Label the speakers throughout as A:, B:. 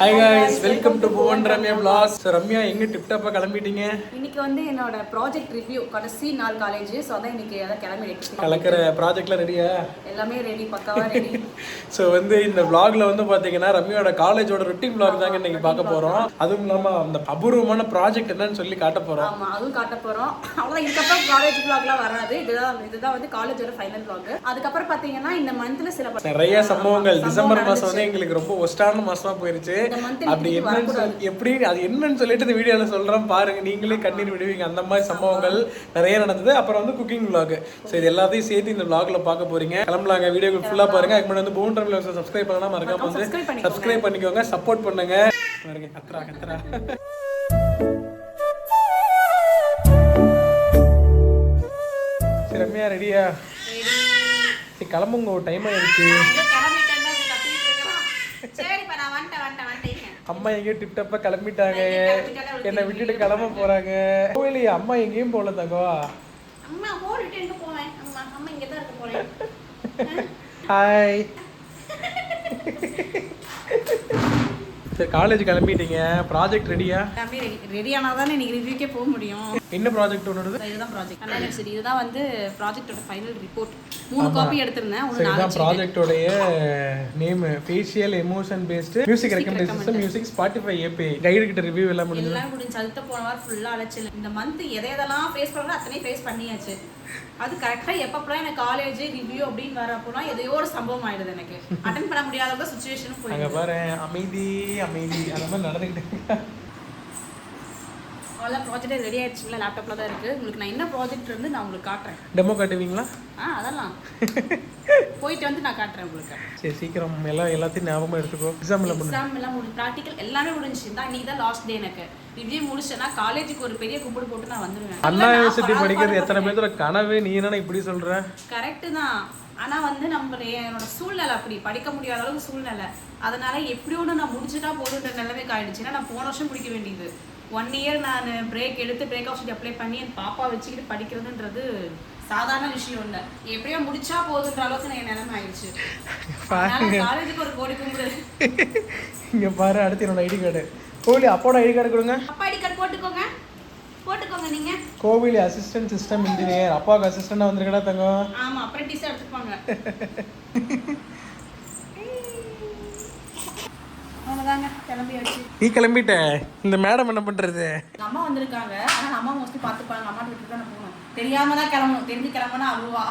A: Hi guys welcome to Bhuvan Ramya vlogs. Ramya எங்க tip டாப்பா கிளம்பிட்டீங்க?
B: இன்னைக்கு வந்து என்னோட ப்ராஜெக்ட் ரிவ்யூ கடைசி நாள் காலேஜ் ஸோ அதான் இன்னைக்கு அதான் கிளம்பி
A: கலக்கிற ப்ராஜெக்ட்லாம் ரெடியா
B: எல்லாமே ரெடி பக்காவா ரெடி
A: ஸோ வந்து இந்த vlogல வந்து பாத்தீங்கன்னா ரம்யாவோட காலேஜோட ரொட்டீன் vlog தாங்க இன்னைக்கு பார்க்க போறோம். அதுவும் இல்லாம அந்த அபூர்வமான ப்ராஜெக்ட் என்னன்னு சொல்லி காட்ட போறோம்.
B: ஆமா அதுவும் காட்ட போறோம். அவ்வளோ இதுக்கப்புறம் காலேஜ் vlogலாம் வராது. இதுதான் இதுதான் வந்து காலேஜோட ஃபைனல் vlog. அதுக்கப்புறம் பாத்தீங்கன்னா இந்த மந்த்ல சில
A: நிறைய சம்பவங்கள். டிசம்பர் மாசம். வந்து எங்களுக்கு ரொம்ப ஒஸ்டான மாசமா போயிருச்சு. அப்படி என்னன்னு எப்படி அது என்னன்னு சொல்லிட்டு இந்த வீடியோல சொல்றேன். பாருங்க நீங்களே கண்ணீர் விடுவீங்க. அந்த மாதிரி சம்பவங்கள் நிறைய நடந்தது. அப்புறம் வந்து குக்கிங் vlog. ஸோ இது எல்லாத்தையும் சேர்த்து இந்த vlogல பார்க்க போறீங்க. கிளம்பலாங்க. வீடியோ ஃபுல்லா பாருங்க. அதுக்கு முன்னாடி வந்து பூண்டர் விலாக்ஸ் சப்ஸ்கிரைப் பண்ணலாம். மறக்காம வந்து. சப்ஸ்கிரைப் பண்ணிக்கோங்க. சப்போர்ட் பண்ணுங்க. பாருங்க கத்ரா கத்ரா சரி ரம்யா ரெடியா சரி கிளம்புங்க. ஒரு டைம் ஆயிடுச்சு. அம்மா எங்கேயோ டிப் டப்பா கிளம்பிட்டாங்க என்னை விட்டுட்டு கிளம்ப போறாங்க. கோயிலையே அம்மா எங்கேயும் போகல தங்கோ.
B: அம்மா போட்டுட்டு எங்க போவேன்? அம்மா அம்மா இங்க தான் இருக்க போறேன்.
A: ஹாய் சரி காலேஜ் கிளம்பிட்டீங்க. ப்ராஜெக்ட் ரெடியா
B: ரெடி ஆனால் தானே இன்னைக்கு ரிவ்யூக்கே போக முடியும்.
A: என்ன ப்ராஜெக்ட் ஒன்று
B: இதுதான் ப்ராஜெக்ட் சரி இதுதான் வந்து ப்ராஜெக்டோட ஃபைனல் ரிப்போர்ட் மூணு காப்பி எடுத்திருந்தேன். ஒன்று நாலு
A: ப்ராஜெக்டோடைய name facial emotion based music recommendation music Spotify AP guide கிட்ட ரிவ்யூ எல்லாம் முடிஞ்சது.
B: எல்லாம் முடிஞ்சு. அடுத்த போன வாரம் ஃபுல்லாக அலைச்சல். இந்த மந்த் எதை எதெல்லாம் ஃபேஸ் பண்ணுறோம் அத்தனையும் ஃபேஸ் பண்ணியாச்சு. அது கரெக்டாக எப்பப்பெல்லாம் எனக்கு காலேஜ் ரிவ்யூ அப்படின்னு வரப்போலாம் எதையோ ஒரு சம்பவம் ஆயிடுது எனக்கு. அட்டன் பண்ண முடியாத சுச்சுவேஷனும்
A: அங்க
B: போயிடுது.
A: பாரு அமைதி அமைதி. அந்த மாதிரி நடந்துக்கிட்டு
B: அவ்வளோ ப்ராஜெக்ட் ரெடி ஆயிடுச்சுல லேப்டாப்பில் தான் இருக்குது உங்களுக்கு நான் என்ன ப்ராஜெக்ட் இருந்து நான் உங்களுக்கு காட்டுறேன்.
A: டெமோ காட்டுவீங்களா?
B: ஆ அதெல்லாம். போயிட்டு வந்து நான் காட்டுறேன் உங்களுக்கு.
A: சரி சீக்கிரம். எல்லாம் எல்லாத்தையும் ஞாபகமா எடுத்துக்கோ. எக்ஸாம்ல பண்ணு.
B: எக்ஸாம் எல்லாம் முடிஞ்சு ப்ராக்டிக்கல் எல்லாமே முடிஞ்சுச்சு தான் இன்னைக்கு தான் லாஸ்ட் டே எனக்கு. ரிவ்யூ முடிச்சேன்னா காலேஜுக்கு ஒரு பெரிய கும்பிடு போட்டு நான் வந்துடுவேன்
A: அண்ணா யூனிவர்சிட்டி படிக்கிறது எத்தனை பேர்த்தோட கனவு? நீ என்னன்னா இப்படி சொல்ற?
B: கரெக்டு தான். ஆனா வந்து நம்ம என்னோட சூழ்நிலை அப்படி. படிக்க முடியாத அளவுக்கு சூழ்நிலை. அதனால எப்படி ஒன்று நான் முடிச்சுட்டா போதுன்ற நிலைமைக்கு ஆயிடுச்சு. ஏன்னா நான் போன வருஷம் முடிக்க வேண்டியது. ஒன் இயர் நான் பிரேக் எடுத்து பிரேக் ஆஃப் அப்ளை பண்ணி என் பாப்பா வச்சுக்கிட்டு படிக்கிறதுன்றது சாதாரண விஷயம் இல்லை. எப்படியோ முடிச்சா போதுன்ற அளவுக்கு நான் என் நிலைமை ஆயிடுச்சு. காலேஜுக்கு ஒரு கோடி கும்பிடு.
A: இங்க பாரு அடுத்து என்னோட ஐடி கார்டு. கோவிலி அப்போட ஐடி கார்டு கொடுங்க.
B: அப்பா ஐடி கார்டு போட்டுக்கோங்க. போட்டுக்கோங்க நீங்க.
A: கோவிலி அசிஸ்டன்ட் சிஸ்டம் இன்ஜினியர் அப்பாவுக்கு அசிஸ்டண்டா வந்திருக்கடா தங்கம்.
B: ஆமா அப்ரெண்டிஸா எடுத்துப்பாங்க அவ்வளோதாங்க கிளம்பியாச்சு.
A: நீ கிளம்பிட்ட. இந்த மேடம் என்ன பண்றது?
B: எங்க அம்மா வந்திருக்காங்க. ஆனா அம்மா மோஸ்ட்லி பார்த்துப்பாங்க. அம்மா விட்டு தான் போகணும். தெரியாம தான் கிளம்பணும். தெரிஞ்சு கிளம்புனா அழுவா.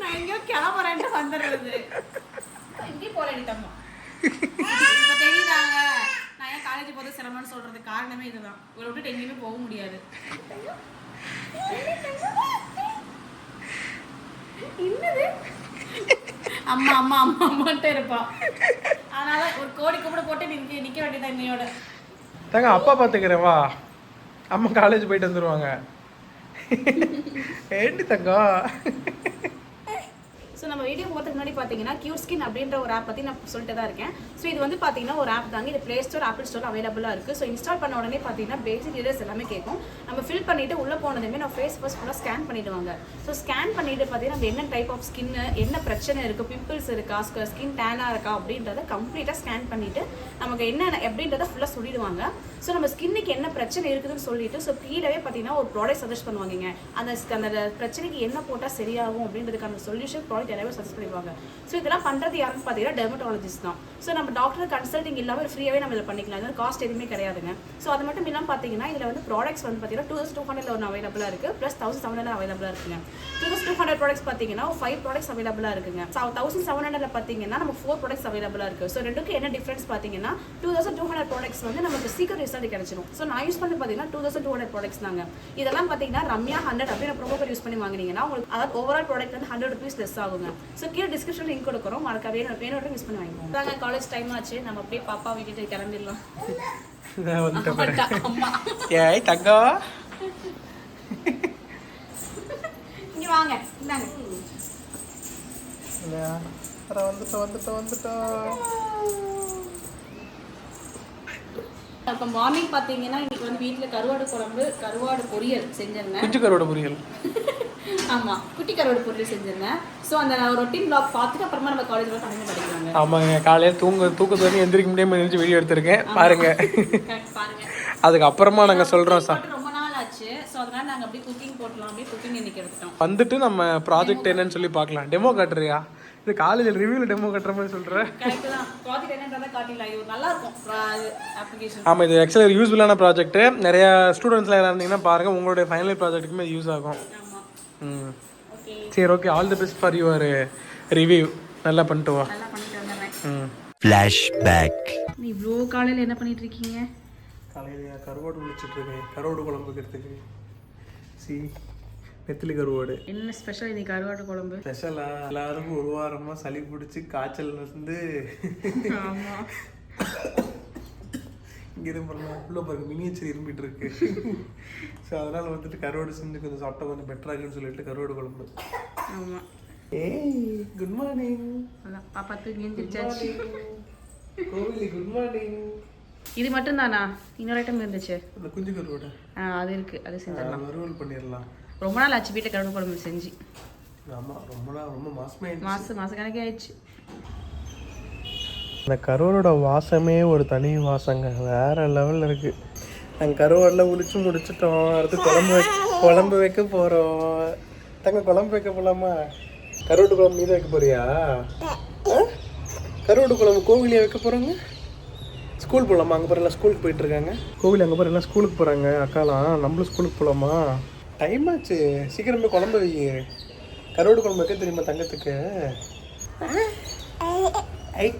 B: நான் எங்கேயோ கிளம்புறேன்ட்டு வந்துடுறது எங்கேயும் போறேன் தம்மா இப்ப தெரியுதாங்க நான் ஏன் காலேஜ் போது சிரமம்னு சொல்றது காரணமே இதுதான். இவரை விட்டுட்டு எங்கேயுமே போக முடியாது. என்னது? அம்மா அம்மா அம்மா அம்மான்ட்டு இருப்பா. அதனால ஒரு கோடி கூப்பிட போட்டு நிக்க நிக்க வேண்டியதான் இன்னையோட
A: தங்க அப்பா பாத்துக்கிறேன் வா. அம்மா காலேஜ் போயிட்டு வந்துருவாங்க. ஏண்டி தங்கம்?
B: ஸோ நம்ம வீடியோ போகிறதுக்கு முன்னாடி பார்த்தீங்கன்னா கியூர் ஸ்கின் அப்படின்ற ஒரு ஆப் பற்றி நான் சொல்லிட்டு தான் இருக்கேன். ஸோ இது வந்து பார்த்தீங்கன்னா ஒரு ஆப் தாங்க. இது ப்ளே ஸ்டோர் ஆப்பிள் ஸ்டோர் அவைலபிளாக இருக்குது ஸோ இன்ஸ்டால் பண்ண உடனே பார்த்தீங்கன்னா பேசிக் டீடைல்ஸ் எல்லாமே கேட்கும். நம்ம ஃபில் பண்ணிவிட்டு உள்ளே போனதுமே நான் ஃபேஸ் ஃபர்ஸ்ட் ஃபுல்லாக ஸ்கேன் பண்ணிவிடுவாங்க ஸோ ஸ்கேன் பண்ணிவிட்டு பார்த்தீங்கன்னா நம்ம என்ன டைப் ஆஃப் ஸ்கின்னு என்ன பிரச்சனை இருக்குது பிம்பிள்ஸ் இருக்கா? ஸ்கின் டேனாக இருக்கா? அப்படின்றத கம்ப்ளீட்டாக ஸ்கேன் பண்ணிவிட்டு நமக்கு என்ன எப்படின்றத ஃபுல்லாக சொல்லிடுவாங்க. ஸோ நம்ம ஸ்கின்னுக்கு என்ன பிரச்சனை இருக்குதுன்னு சொல்லிட்டு ஸோ கீழவே பார்த்தீங்கன்னா ஒரு ப்ராடக்ட் சஜஸ்ட் பண்ணுவாங்க அந்த அந்த பிரச்சனைக்கு என்ன போட்டால் சரியாகும் அப்படின்றதுக்கான சொல்யூஷன் ப்ராடக்ட் எல்லாமே சஜஸ்ட் பண்ணிடுவாங்க. ஸோ இதெல்லாம் பண்ணுறது யாருன்னு பார்த்தீங்கன்னா டெர்மட்டாலஜிஸ்ட் தான். ஸோ நம்ம டாக்டர் கன்சல்டிங் இல்லாமல் ஃப்ரீயாகவே நம்ம இதில் பண்ணிக்கலாம். இதில் காஸ்ட் எதுவுமே கிடையாதுங்க. ஸோ அது மட்டும் இல்லாமல் பார்த்தீங்கன்னா இதில் வந்து ப்ராடக்ட்ஸ் வந்து பார்த்தீங்கன்னா டூ தௌசண்ட் டூ ஹண்ட்ரட்ல ஒன்று அவைலபிளாக இருக்குது ப்ளஸ் தௌசண்ட் செவன் ஹண்ட்ரட் அவைலபிளாக இருக்குங்க. Two thousand two hundred products பார்த்தீங்கன்னா ஃபைவ் ப்ராடக்ட்ஸ் அவைலபிளாக இருக்குங்க. தௌசண்ட் செவன் ஹண்ட்ரட்ல பார்த்தீங்கன்னா நம்ம ஃபோர் ப்ராடக்ட்ஸ் அவைலபிளாக இருக்குது ஸோ ரெண்டுக்கும் என்ன டிஃப்ரென்ஸ் பார்த்தீங்கன்னா two thousand two hundred products வந்து நமக்கு சீக்கிரம் ரிசல்ட் கிடைச்சிடும் ஸோ நான் யூஸ் பண்ணி பார்த்தீங்கன்னா two thousand two hundred products தாங்க. இதெல்லாம் பார்த்தீங்கன்னா ரம்யா ஹண்ட்ரட் அப்படின்னு ப்ரோமோ யூஸ் பண்ணி வாங்கினீங்கன்னா உங்களுக்கு அதாவது ஓவரால் ப்ராடக்ட் வந்து ஹண்ட்ரட் ருபீஸ் லெஸ் ஆகும். ஆகுங்க ஸோ கீழே டிஸ்கிரிப்ஷன் லிங்க் கொடுக்குறோம். மறக்க வேணும் வேணும் யூஸ் பண்ணி வாங்கிக்கோங்க தாங்க காலேஜ் டைம் ஆச்சு. நம்ம அப்படியே பாப்பா விட்டுட்டு கிளம்பிடலாம்.
A: ஏய் தங்கம்
B: இங்க வாங்க இந்தாங்க.
A: வந்துட்டோம் வந்துட்டோம் வந்துட்டோம்
B: இப்போ மார்னிங் பார்த்தீங்கன்னா இன்னைக்கு வந்து வீட்டில் கருவாடு குழம்பு கருவாடு பொரியல் செஞ்சிருந்தேன்
A: கருவோட பொரியல்.
B: ஆமா குட்டி கருவாடு பொரியல் செஞ்சிருந்தேன். ஸோ அந்த ரொட்டீன் பிளாக் பார்த்துட்டு அப்புறமா நம்ம காலேஜில் கண்டினியூ படிக்கிறாங்க
A: ஆமாங்க காலையில் தூங்க தூக்கத்து வரைக்கும் எந்திரிக்க முடியாமல் எழுந்திரிச்சு வீடியோ எடுத்திருக்கேன். பாருங்க.
B: கரெக்ட் பாருங்க.
A: அதுக்கு அப்புறமா நாங்கள் சொல்கிறோம் சார்.
B: போட்டு ரொம்ப நாள் ஆச்சு. ஸோ அதனால நாங்கள் அப்படியே குக்கிங் போட்டலாம் அப்படியே குக்கிங் இன்னைக்கு எடுத்துட்டோம்.
A: வந்துட்டு நம்ம ப்ராஜெக்ட் என்னன்னு சொல்லி பார்க்கலாம். டெமோ காட்டுறியா? இது காலேஜில் ரிவ்யூவில் டெமோ கட்டுற மாதிரி சொல்கிறேன் ஆமாம் இது ஆக்சுவலாக யூஸ்ஃபுல்லான ப்ராஜெக்ட் நிறைய ஸ்டூடெண்ட்ஸ்லாம் இருந்தீங்கன்னா பாருங்கள் உங்களுடைய ஃபைனல் ப்ராஜெக்ட்டுக்குமே யூஸ் ஆகும். சரி okay all the best for your review நல்லா பண்ணிட்டு வா.
B: நல்லா பண்ணிட்டு வந்துடுறேன்.
A: ம்.
C: Flashback.
B: நீ இவ்வளோ காலையில் என்ன பண்ணிட்டு இருக்கீங்க?
A: காலையில் கருவாடு விழிச்சிட்டு இருக்கேன். கருவாடு குழம்பு வைக்கிறதுக்கு சி நெத்திலி கருவாடு.
B: என்ன ஸ்பெஷல் இன்னைக்கு கருவாட்டு குழம்பு?
A: ஸ்பெஷலா எல்லாருக்கும் ஒரு வாரமா சளி பிடிச்சி காய்ச்சல் வந்து
B: ஆமா.
A: இங்க இருந்து உள்ள பாருங்க மினியேச்சர் இரும்பிட்டு இருக்கு. ஸோ அதனால வந்துட்டு கருவாடு செஞ்சு கொஞ்சம் சாப்பிட்டா கொஞ்சம் பெட்டரா இருக்குன்னு சொல்லிட்டு கருவாடு குழம்பு.
B: ஆமா.
A: ஏய் குட் மார்னிங்
B: பாப்பா தூக்கி எழுந்திரிச்சாச்சு
A: கோவிலி குட் மார்னிங்
B: இது மட்டும் தானா இன்னொரு ஐட்டம் இருந்துச்சு.
A: அந்த குஞ்சு கருவாடு.
B: ஆ அது இருக்கு. அது செஞ்சிடலாம்.
A: வறுவல் பண்ணிடலாம்.
B: ரொம்ப நாள் ஆச்சு வீட்டை கருவாடு குழம்பு செஞ்சு.
A: ஆமா ரொம்ப நாள் ரொம்ப மாசமே.
B: மாசம் மாசம் கணக்கே ஆயிடுச்சு.
A: அந்த கருவாடோட வாசமே ஒரு தனி வாசங்க. வேற லெவல்ல இருக்கு. நாங்கள் கருவாடில் உளிச்சு முடிச்சிட்டோம். அடுத்து குழம்பு குழம்பு வைக்க போகிறோம் தங்க குழம்பு வைக்க போகலாமா கருவாடு குழம்பு மீது வைக்க போறியா? ஆ? கருவாடு குழம்பு கோவிலியா வைக்க போகிறாங்க ஸ்கூல் போகலாமா அங்கே போகிற ஸ்கூலுக்கு போயிட்டு இருக்காங்க. கோவில் அங்கே போகிற எல்லாம் ஸ்கூலுக்கு போகிறாங்க அக்காலாம். நம்மளும் ஸ்கூலுக்கு போகலாமா டைம் ஆச்சு. சீக்கிரம் குழம்பு வை. கருவாடு குழம்பு வைக்க தெரியுமா தங்கத்துக்கு? ஐ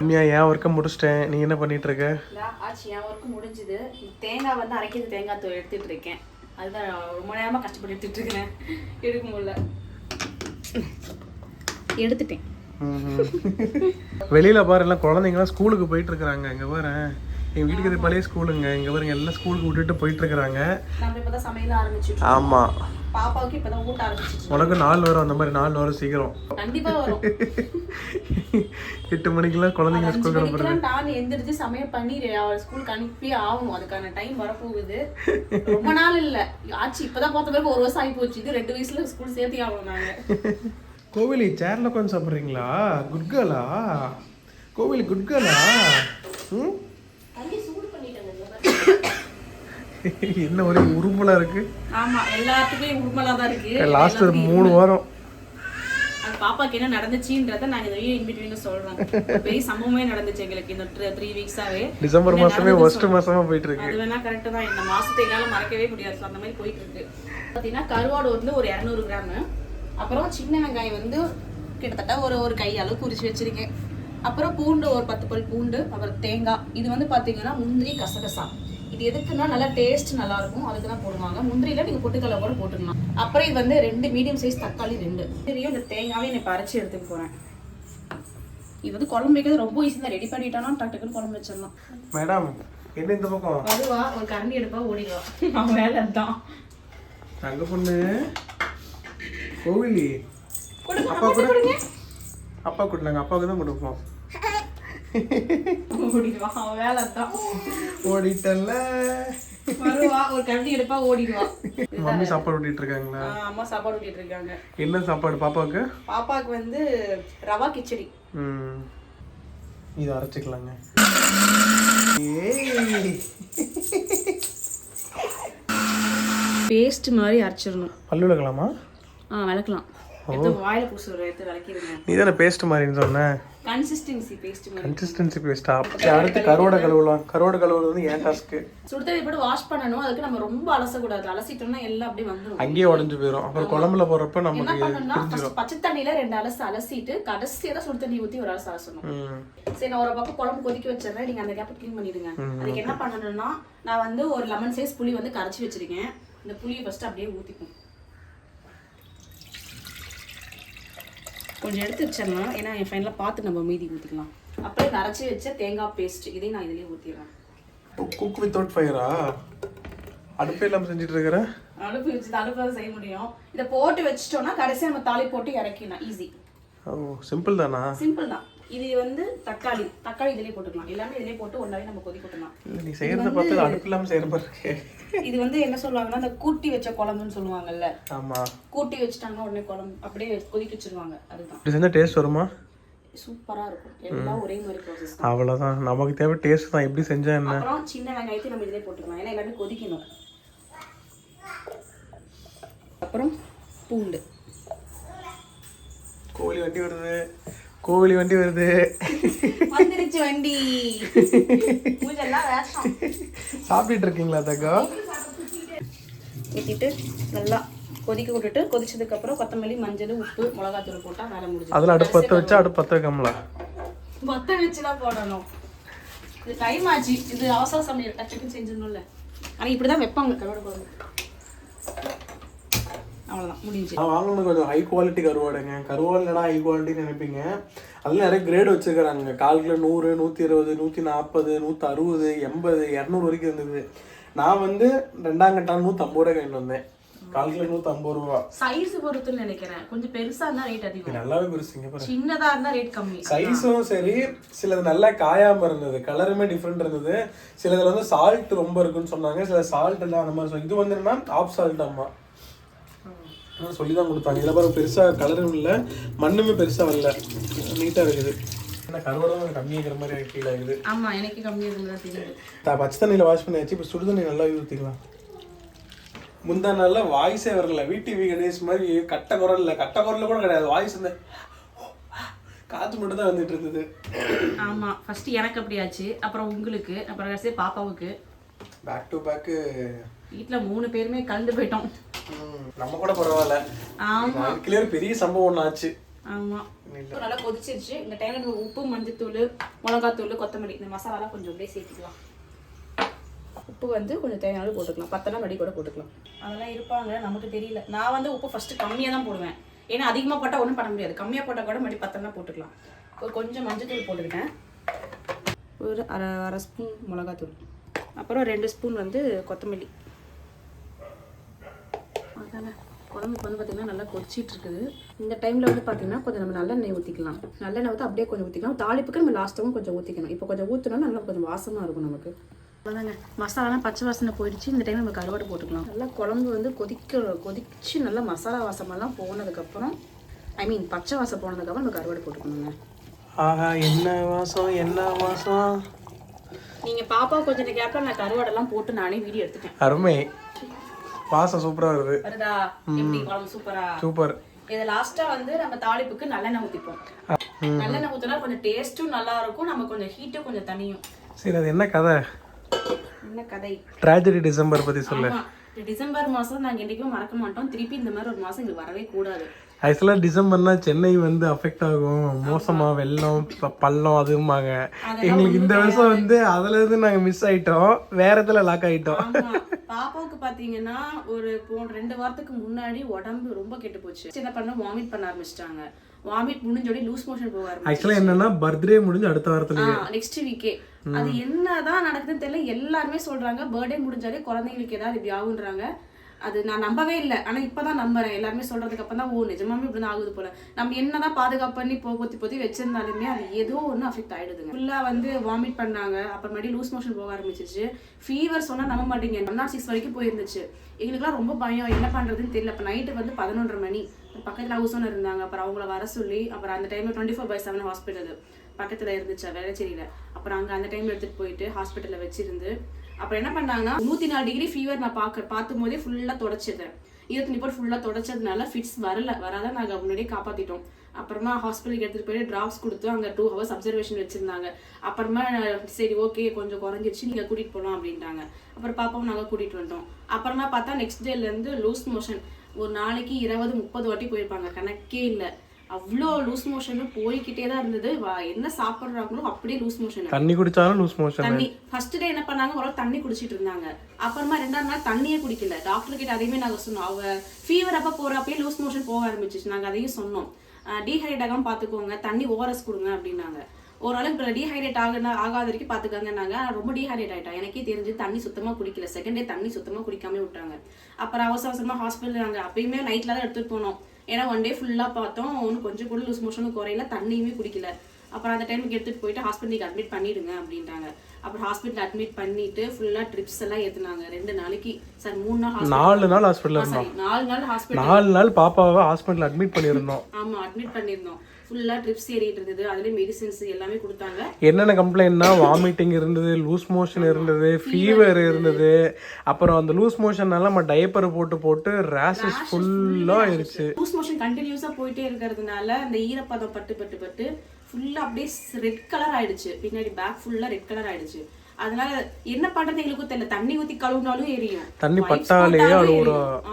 A: உண்மையா ஏன் ஒர்க்கை முடிச்சிட்டேன்? நீ என்ன பண்ணிட்டு இருக்க
B: ஆச்சு என் ஒர்க்கு முடிஞ்சுது. தேங்காய் வந்து அரைக்கிறது தேங்காய் தூள் எடுத்துட்டு இருக்கேன் அதுதான் ரொம்ப நேரமா கஷ்டப்பட்டு எடுத்துட்டு இருக்கிறேன் எடுக்க முடியல. எடுத்துட்டேன்.
A: வெளியில பாரு எல்லாம் குழந்தைங்களாம் ஸ்கூலுக்கு போயிட்டு இருக்கிறாங்க இங்க பாரு எங்க வீட்டுக்கு இது பழைய ஸ்கூலுங்க. இங்க பாருங்க எல்லாம் ஸ்கூலுக்கு விட்டுட்டு போயிட்டு இருக்கிறாங்க
B: நம்ம இப்பதான் சமையல ஆரம்பிச்சுட்டு
A: ஆமா.
B: பாப்பாவுக்கு இப்பதான் ஊட்ட ஆரம்பிச்சிட்டு
A: உனக்கு நாள் வரும் அந்த மாதிரி நாள் வரும் சீக்கிரம்.
B: கண்டிப்பா வரும்.
A: எட்டு மணிக்கெல்லாம் குழந்தைங்க அனுப்புறது
B: மணிக்கெல்லாம் நான் எந்திரிச்சு சமையல் பண்ணி அவள் ஸ்கூலுக்கு அனுப்பி ஆகணும். அதுக்கான டைம் வரப்போகுது. ரொம்ப நாள் இல்ல. ஆச்சு இப்பதான் பார்த்த பிறகு ஒரு வருஷம் ஆகி போச்சு. இது ரெண்டு வயசுல ஸ்கூல் சேர்த்தி ஆகணும் நாங்க
A: கோவிலி சேர்ல உட்காந்து சாப்பிட்றீங்களா? குட் கேர்லா கோவிலி குட் கேர்லா ம்? என்ன ஒரே உருமலா இருக்கு?
B: ஆமா எல்லாத்துக்குமே உண்மையா தான் இருக்கு.
A: லாஸ்ட் மூணு வாரம்.
B: அது பாப்பாக்கு என்ன நடந்துச்சுன்றத நாங்க இந்த வீடியோ இன்பிட்வீன்ல சொல்றோம் ஒரு பெரிய சம்பவமே நடந்துச்சு எங்களுக்கு இந்த த்ரீ வீக்ஸாவே
A: டிசம்பர் மாசமே ஒஸ்ட் மாசமா போயிட்டு இருக்கு
B: அது வேணா கரெக்ட் தான். இந்த மாசத்தை என்னால மறக்கவே முடியாது. அந்த மாதிரி போயிட்டு இருக்கு பாத்தீங்கன்னா கருவாடு வந்து ஒரு இரநூறு கிராம். அப்புறம் சின்ன வெங்காயம் வந்து கிட்டத்தட்ட ஒரு ஒரு கை அளவு குறிச்சு வச்சிருக்கேன். அப்புறம் பூண்டு ஒரு பத்து பல் பூண்டு அப்புறம் தேங்காய். இது வந்து பாத்தீங்கன்னா முந்திரி கசகசா. இது எதுக்குன்னா நல்லா டேஸ்ட் நல்லா இருக்கும் அதுக்கு தான் போடுவாங்க. முந்திரியில நீங்க பொட்டுக்கடலை கூட போட்டுக்கலாம். அப்புறம் இது வந்து ரெண்டு மீடியம் சைஸ் தக்காளி ரெண்டு. தெரியும் இந்த தேங்காவை நான் பறிச்சு எடுத்துக்க போறேன். இது வந்து குழம்பு வைக்கிறது ரொம்ப ஈஸி தான். ரெடி பண்ணிட்டோம்னா டக்கு டக்குன்னு குழம்பு வச்சிடலாம்.
A: மேடம் என்ன இந்த பக்கம்?
B: வருவா ஒரு கரண்டி எடுப்பா ஓடிடுவா. அவன் வேலை தான்
A: தங்க பொண்ணு. கோவிலி.
B: கொடுங்க
A: அப்பா கூட அப்பா கொடுங்க. அப்பாவுக்கு தான் கொடுப்போம்.
B: ஓடிடுவா. அவன் வேலை தான்
A: ஓடிட்டல்ல
B: வருவா. ஒரு கரண்டி எடுப்பா ஓடிடுவா.
A: மம்மி சாப்பாடு ஓட்டிட்டு இருக்காங்களா?
B: அம்மா சாப்பாடு ஊட்டிட்டு இருக்காங்க.
A: என்ன சாப்பாடு பாப்பாவுக்கு?
B: பாப்பாக்கு வந்து ரவா கிச்சடி.
A: ம். இது அரைச்சிக்கலாங்க.
B: பேஸ்ட் மாதிரி அரைச்சிடணும்.
A: பல்லு விளக்கலாமா?
B: ஆ விளக்கலாம். வாயில பூசுற எடுத்து விளக்கிடுங்க.
A: நீ தானே பேஸ்ட் மாதிரின்னு சொன்ன?
B: கன்சிஸ்டன்சி பேஸ்ட்
A: கன்சிஸ்டன்சி பேஸ்டா அடுத்து கருவாடை கழுவலாம். கருவாடை கழுவுறது வந்து ஏன் டாஸ்க்கு
B: சுடுதண்ணி போட்டு வாஷ் பண்ணணும். அதுக்கு நம்ம ரொம்ப அலசக்கூடாது. அலசிட்டோம்னா எல்லாம் அப்படியே வந்துடும்
A: அங்கேயே உடஞ்சு போயிடும் அப்புறம் குழம்புல போடுறப்ப
B: என்ன
A: நமக்கு
B: பச்சை தண்ணியில ரெண்டு அலசு அலசிட்டு கடைசியா தான் சுடு தண்ணி ஊத்தி ஒரு அலசு அலசணும். சரி நான் ஒரு பக்கம் குழம்பு கொதிக்க வச்சிடுறேன். நீங்க அந்த கேப்பை க்ளீன் பண்ணிடுங்க. அதுக்கு என்ன பண்ணணும்னா நான் வந்து ஒரு லெமன் சைஸ் புளி வந்து கரைச்சி வச்சிருக்கேன். இந்த புளியை ஃபர்ஸ்ட் அப்படியே ஊத்திக்கும் கொஞ்சம் எடுத்து வச்சிடலாம். ஏன்னா என் ஃபைனலாக பார்த்து நம்ம மீதி ஊற்றிக்கலாம் அப்புறம் இந்த அரைச்சி வச்ச தேங்காய் பேஸ்ட் இதையும் நான் இதுலேயே ஊற்றிடுறேன்
A: குக் வித்தவுட் ஃபயரா அடுப்பே இல்லாமல் செஞ்சுட்டு இருக்கிற?
B: அடுப்பு வச்சு அடுப்பு செய்ய முடியும். இதை போட்டு வச்சிட்டோம்னா கடைசியாக நம்ம தாலி போட்டு இறக்கிடலாம். ஈஸி
A: ஓ சிம்பிள் தானா?
B: சிம்பிள் தான். இது வந்து தக்காளி. தக்காளி இதிலே போட்டுக்கலாம். எல்லாமே இதிலே போட்டு ஒன்றாவே நம்ம கொதி கொட்டலாம்.
A: இல்லை நீ செய்கிறத பார்த்து அடுப்பு இல்லாமல் செய்கிற மாதிரி இருக்கே.
B: இது வந்து என்ன சொல்லுவாங்கன்னா அந்த கூட்டி வச்ச குழம்புன்னு சொல்லுவாங்கல்ல.
A: ஆமாம்
B: கூட்டி வச்சுட்டாங்கன்னா உடனே குழம்பு அப்படியே கொதிக்க வச்சிருவாங்க. அதுதான்.
A: இப்படி செஞ்சால் டேஸ்ட் வருமா?
B: சூப்பரா இருக்கும். எல்லாம் ஒரே மாதிரி ப்ராசஸ்
A: அவ்வளோதான் நமக்கு தேவை டேஸ்ட் தான். எப்படி செஞ்சா என்ன?
B: அப்புறம் சின்ன வெங்காயத்தை நம்ம இதிலே போட்டுக்கலாம். ஏன்னா எல்லாமே கொதிக்கணும். அப்புறம் பூண்டு.
A: கோழி வண்டி வருது. கோழி வண்டி வருது.
B: வந்துருச்சு வண்டி.
A: சாப்பிட்டுட்டு இருக்கீங்களா தக்கா
B: ஊற்றிட்டு நல்லா கொதிக்க விட்டுட்டு கொதிச்சதுக்கு அப்புறம் கொத்தமல்லி மஞ்சள் உப்பு மிளகாத்தூள் போட்டா வேலை முடிஞ்சு
A: அதில் அடுப்பு பற்ற வச்சா அடுப்பு பற்ற வைக்கம்ல?
B: மொத்த வச்சு தான் போடணும். இது டைம் ஆச்சு. இது அவசர சமையல். டக்குன்னு செஞ்சிடணும்ல. ஆனால் இப்படி தான் வைப்பாங்க. கருவாடு குழம்பு. அவ்வளோதான் முடிஞ்சு.
A: நான் வாங்கணும் கொஞ்சம் ஹை குவாலிட்டி கருவாடுங்க. கருவாடுலடா ஹை குவாலிட்டின்னு நினைப்பீங்க. அதில் நிறைய கிரேட் வச்சுருக்காங்க கால் கிலோ நூறு நூற்றி இருபது நூற்றி நாற்பது நூற்றி அறுபது எண்பது இரநூறு வரைக்கும் இருந்தது. நான் வந்து ரெண்டாம் கட்டான் நூற்றம்பது ரூபாய் கழிட்டு வந்தேன். கால் கிலோ நூற்றம்பது ரூபா.
B: சைஸ் பொறுத்துன்னு நினைக்கிறேன். கொஞ்சம் பெருசா இருந்தா ரேட் அதிகம்.
A: நல்லாவே பெருசுங்க பாரு.
B: சின்னதா இருந்தா ரேட் கம்மி.
A: சைஸும் சரி சிலது நல்லா காயாம இருந்தது. கலருமே டிஃப்ரெண்ட் இருந்தது. சிலதுல வந்து சால்ட் ரொம்ப இருக்குன்னு சொன்னாங்க. சில சால்ட் எல்லாம் அந்த மாதிரி. இது வந்து என்னன்னா ஆப் சால்ட் அம்மா. சொல்லி தான் கொடுத்தாங்க. இதில் பாருங்க பெருசா கலரும் இல்லை. மண்ணுமே பெருசா வரல. நீட்டா இருக்குது. பச்சை தண்ணியில் வாஷ் பண்ணியாச்சு. இப்போ சுடு தண்ணி நல்லா ஊற்றிக்கலாம் முந்தா நாள்ல வாய்ஸே வரல. விடிவி கணேஷ் மாதிரி கட்ட குரல்ல கட்ட குரல்ல கூட கிடையாது. வாய்ஸ் இந்த காற்று மட்டும் தான் வந்துட்டு இருந்தது.
B: ஆமா ஃபர்ஸ்ட் எனக்கு அப்படியாச்சு அப்புறம் உங்களுக்கு அப்புறம் கடைசி பாப்பாவுக்கு.
A: பேக் டு பேக்கு
B: வீட்ல மூணு பேருமே கலந்து போயிட்டோம்.
A: நம்ம கூட பரவாயில்ல.
B: ஆமா.
A: அதுக்குள்ளே ஒரு பெரிய சம்பவம் ஒன்று ஆச்சு.
B: ஆமா. இப்போ நல்லா கொதிச்சிருச்சு. இந்த டைம்ல நம்ம உப்பு மஞ்சத்தூள் மிளகாத்தூள் கொத்தமல்லி இந்த மசாலாலாம் கொஞ்சம் அப்படியே சேர்த்துக்கலாம். உப்பு வந்து கொஞ்சம் தேவையான போட்டுக்கலாம். பத்தெல்லாம் மடி கூட போட்டுக்கலாம். அதெல்லாம் இருப்பாங்க. நமக்கு தெரியல. நான் வந்து உப்பு ஃபர்ஸ்ட் கம்மியாக தான் போடுவேன். ஏன்னா அதிகமாக போட்டால் ஒன்றும் பண்ண முடியாது. கம்மியாக போட்டால் கூட மடி பத்தெல்லாம் போட்டுக்கலாம். ஒரு கொஞ்சம் மஞ்சத்தூள் போட்டுக்கிட்டேன். ஒரு அரை அரை ஸ்பூன் மிளகாத்தூள். அப்புறம் ரெண்டு ஸ்பூன் வந்து கொத்தமல்லி. அதானே? குழம்புக்கு வந்து பார்த்திங்கன்னா நல்லா கொதிச்சிட்டு இருக்குது. இந்த டைமில் வந்து பார்த்திங்கன்னா கொஞ்சம் நம்ம நல்லெண்ணெய் ஊற்றிக்கலாம் நல்லெண்ணெய் ஊற்றி அப்படியே கொஞ்சம் ஊற்றிக்கலாம் தாளிப்புக்கு நம்ம லாஸ்ட்டாகவும் கொஞ்சம் ஊற்றிக்கணும் இப்போ கொஞ்சம் ஊற்றினோம்னா நல்லா கொஞ்சம் வாசமாக இருக்கும் நமக்கு. அவ்வளோதாங்க மசாலாலாம் பச்சை வாசனை போயிடுச்சு. இந்த டைம் நம்ம கருவாடு போட்டுக்கலாம். நல்லா குழம்பு வந்து கொதிக்க கொதிச்சு நல்லா மசாலா வாசமெல்லாம் போனதுக்கப்புறம் ஐ மீன் பச்சை வாசம் போனதுக்கப்புறம் நம்ம கருவாடு போட்டுக்கணுங்க.
A: ஆஹா என்ன வாசம் என்ன வாசம்?
B: நீங்கள் பாப்பா கொஞ்சம் கேப்பில் நான் கருவாடெல்லாம் போட்டு நானே வீடியோ எடுத்துட்டேன்.
A: அருமை. வாசம் சூப்பரா வருது.
B: வருதா? எப்படி? குழம்பு சூப்பரா?
A: சூப்பர்.
B: இது லாஸ்டா வந்து நம்ம தாளிப்புக்கு நல்லெண்ணெய் ஊத்திப்போம். நல்லெண்ணெய் ஊத்தினா கொஞ்சம் டேஸ்ட்டும் நல்லா இருக்கும். நம்ம கொஞ்சம் ஹீட்டும் கொஞ்சம் தனியும்
A: சரி அது என்ன கதை?
B: என்ன கதை?
A: ட்ராஜடி டிசம்பர் பத்தி சொல்லு.
B: டிசம்பர் மாசம் நாங்க என்னைக்கும் மறக்க மாட்டோம். திருப்பி இந்த மாதிரி ஒரு மாசம் எங்களுக்கு வரவே கூடாது.
A: ஆக்சுவலாக டிசம்பர்னா சென்னை வந்து அஃபெக்ட் ஆகும். மோசமா வெள்ளம் பள்ளம் அதுமாங்க எங்களுக்கு இந்த வருஷம் வந்து அதுல இருந்து நாங்க மிஸ் ஆயிட்டோம். வேற இடத்துல லாக் ஆயிட்டோம்.
B: பாப்பாவுக்கு பாத்தீங்கன்னா ஒரு போன ரெண்டு வாரத்துக்கு முன்னாடி உடம்பு ரொம்ப கெட்டு போச்சு. என்ன பண்ண வாமிட் பண்ண ஆரம்பிச்சிட்டாங்க. வாமிட் முடிஞ்சோடனே லூஸ் மோஷன் போக
A: ஆக்சுவலாக என்னன்னா பர்த்டே முடிஞ்சு அடுத்த வாரத்துல
B: நெக்ஸ்ட் வீக்கே அது என்னதான் நடக்குதுன்னு தெரியல. எல்லாருமே சொல்றாங்க பர்த்டே முடிஞ்சாலே குழந்தைங்களுக்கு ஏதாவது இப்படி ஆகுன்றாங்க. அது நான் நம்பவே இல்லை. ஆனால் இப்போ தான் நம்புறேன். எல்லாருமே சொல்கிறதுக்கு அப்புறம் தான் ஓ நிஜமாவே இப்படி தான் ஆகுது போல. நம்ம என்ன தான் பாதுகாப்பு பண்ணி போ பொத்தி பொத்தி வச்சிருந்தாலுமே அது ஏதோ ஒன்று அஃபெக்ட் ஆகிடுதுங்க ஃபுல்லாக வந்து வாமிட் பண்ணாங்க. அப்புறமேட்டி லூஸ் மோஷன் போக ஆரம்பிச்சிச்சு ஃபீவர் சொன்னால் நம்ப மாட்டீங்க. ஒன் நாட் சிக்ஸ் வரைக்கும் போயிருந்துச்சு. எங்களுக்குலாம் ரொம்ப பயம். என்ன பண்ணுறதுன்னு தெரியல. அப்போ நைட்டு வந்து பதினொன்றரை மணி. பக்கத்தில் ஹவுஸ் ஓனர் இருந்தாங்க. அப்புறம் அவங்கள வர சொல்லி அப்புறம் அந்த டைமில் twenty four by seven hospital பக்கத்தில் இருந்துச்சு வேளச்சேரியில். அப்புறம் அங்கே அந்த டைமில் எடுத்துட்டு போயிட்டு ஹாஸ்பிட்டலில் வச்சிருந்து அப்புறம் என்ன பண்ணாங்கன்னா நூத்தி நாலு டிகிரி ஃபீவர் நான் பார்க்க பார்த்தும் போதே ஃபுல்லா தொடச்சிட்டேன் இருபத்தி நிப்பர் ஃபுல்லா தொடச்சதுனால ஃபிட்ஸ் வரல. வராத நாங்க முன்னாடியே காப்பாத்திட்டோம். அப்புறமா ஹாஸ்பிட்டலுக்கு எடுத்துட்டு போய் டிராப்ஸ் கொடுத்து அங்க டூ ஹவர்ஸ் அப்சர்வேஷன் வச்சிருந்தாங்க. அப்புறமா சரி ஓகே கொஞ்சம் குறைஞ்சிருச்சு நீங்க கூட்டிட்டு போகலாம் அப்படின்ட்டாங்க. அப்புறம் பாப்பாவும் நாங்க கூட்டிட்டு வந்தோம் அப்புறமா பார்த்தா நெக்ஸ்ட் டேல இருந்து லூஸ் மோஷன் ஒரு நாளைக்கு இருபது முப்பது வாட்டி போயிருப்பாங்க. கணக்கே இல்லை. அவ்வளோ லூஸ் மோஷன் போய்கிட்டே தான் இருந்தது. வா- என்ன சாப்பிட்றாங்களோ அப்படியே லூஸ் மோஷன்
A: தண்ணி குடிச்சாலும் லூஸ் மோஷன்
B: தண்ணி ஃபர்ஸ்ட் டே என்ன பண்ணாங்க? ஒரு தண்ணி குடிச்சிட்டு இருந்தாங்க. அப்புறமா ரெண்டாவது நாள் தண்ணியே குடிக்கல. டாக்டர் கிட்ட அதையுமே நாங்க சொன்னோம். அவ ஃபீவர் அப்ப போறப்பயே லூஸ் மோஷன் போக ஆரம்பிச்சிச்சு. நாங்க அதையும் சொன்னோம். டீஹைட்ரேட் ஆகாம பாத்துக்கோங்க. தண்ணி ஓஆர்எஸ் கொடுங்க அப்படின்னாங்க. ஓரளவுக்கு டீஹைட்ரேட் ஆக ஆகாத வரைக்கும் பாத்துக்கங்கன்னாங்க. ஆனா ரொம்ப டீஹைட்ரேட் ஆயிட்டா. எனக்கே தெரிஞ்சு தண்ணி சுத்தமா குடிக்கல. செகண்ட் டே தண்ணி சுத்தமா குடிக்காம விட்டாங்க. அப்புறம் அவசர அவசரமா ஹாஸ்பிட்டல் நாங்க அப்பயுமே நைட்ல தான் எடுத்துட்டு போனோம். ஏன்னா ஒன் டே ஃபுல்லா பார்த்தோம் ஒன்றும் கொஞ்சம் கூட லூஸ் மோஷனும் குறையில தண்ணியுமே குடிக்கல. அப்புறம் அந்த டைமுக்கு எடுத்துட்டு போயிட்டு ஹாஸ்பிட்டலுக்கு அட்மிட் பண்ணிடுங்க அப்படின்ட்டாங்க அப்புறம் ஹாஸ்பிட்டல் அட்மிட் பண்ணிட்டு ஃபுல்லா ட்ரிப்ஸ் எல்லாம் ஏத்துனாங்க. ரெண்டு நாளைக்கு சார் மூணு நாள்
A: நாலு நாள் ஹாஸ்பிட்டல்
B: நாலு நாள் ஹாஸ்பிட்டல்
A: நாலு நாள் பாப்பாவை ஹாஸ்பிட்டல் அட்மிட் பண்ணியிருந்தோம்.
B: ஆமா அட்மிட் பண்ணிருந்தோம் ஃபுல்லா ட்ரிப்ஸ் ஏறிட்டு இருந்தது. அதுல மெடிசின்ஸ் எல்லாமே கொடுத்தாங்க.
A: என்னென்ன கம்ப்ளைண்ட்னா வாமிட்டிங் இருந்தது லூஸ் மோஷன் இருந்தது ஃபீவர் இருந்தது. அப்புறம் அந்த லூஸ் மோஷன்னால நம்ம டைப்பர் போட்டு போட்டு ரேஷஸ் ஃபுல்லாக ஆயிடுச்சு
B: லூஸ் மோஷன் கண்டினியூஸா போயிட்டே இருக்கிறதுனால அந்த ஈரப்பதம் பட்டு பட்டு பட்டு ஃபுல்லா அப்படியே ரெட் கலர் ஆயிடுச்சு. பின்னாடி பேக் ஃபுல்லா ரெட் கலர் ஆயிடுச்சு. அதனால என்ன பண்றது எங்களுக்கும் தெரியல. தண்ணி ஊத்தி கழுவுனாலும் எரியும்.
A: தண்ணி பட்டாலே.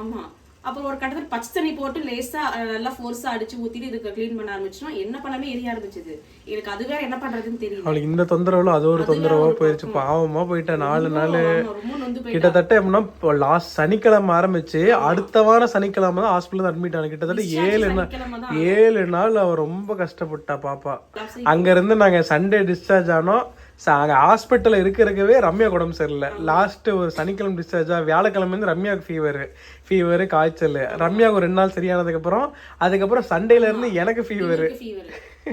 B: ஆமா. அப்புறம் ஒரு கட்டத்துல பச்சை தண்ணி போட்டு லேசா அஹ், நல்லா ஃபோர்ஸா அடிச்சு ஊத்திட்டு இதுக்கு க்ளீன் பண்ண ஆரம்பிச்சோம் என்ன பண்ணாமே எரிய ஆரம்பிச்சது. எனக்கு அது வேற என்ன பண்றதுன்னு தெரியல.
A: அவளுக்கு இந்த தொந்தரவுல அது ஒரு தொந்தரவா போயிடுச்சு பாவமா போயிட்டேன் நாலு நாள்.
B: போயிட்டா.
A: கிட்டத்தட்ட எப்படின்னா லாஸ்ட் சனிக்கிழமை ஆரம்பிச்சு அடுத்த வாரம் சனிக்கிழமை தான் ஹாஸ்பிட்டல் அட்மிட் ஆன. கிட்டத்தட்ட ஏழு நாள் ஏழு நாள் அவ ரொம்ப கஷ்டப்பட்டா பாப்பா. அங்க இருந்து நாங்க சண்டே டிஸ்சார்ஜ் ஆனோம். ஸோ அங்கே ஹாஸ்பிட்டலில் இருக்கிறக்கவே ரம்யா உடம்பு சரியில்லை. லாஸ்ட்டு ஒரு சனிக்கிழமை டிஸ்சார்ஜாக ஆ வியாழக்கிழமை ரம்யாவுக்கு ஃபீவர் ஃபீவர் காய்ச்சல் ரம்யாவுக்கு ரெண்டு நாள் சரியானதுக்கப்புறம் அதுக்கப்புறம் சண்டேலேருந்து எனக்கு ஃபீவர்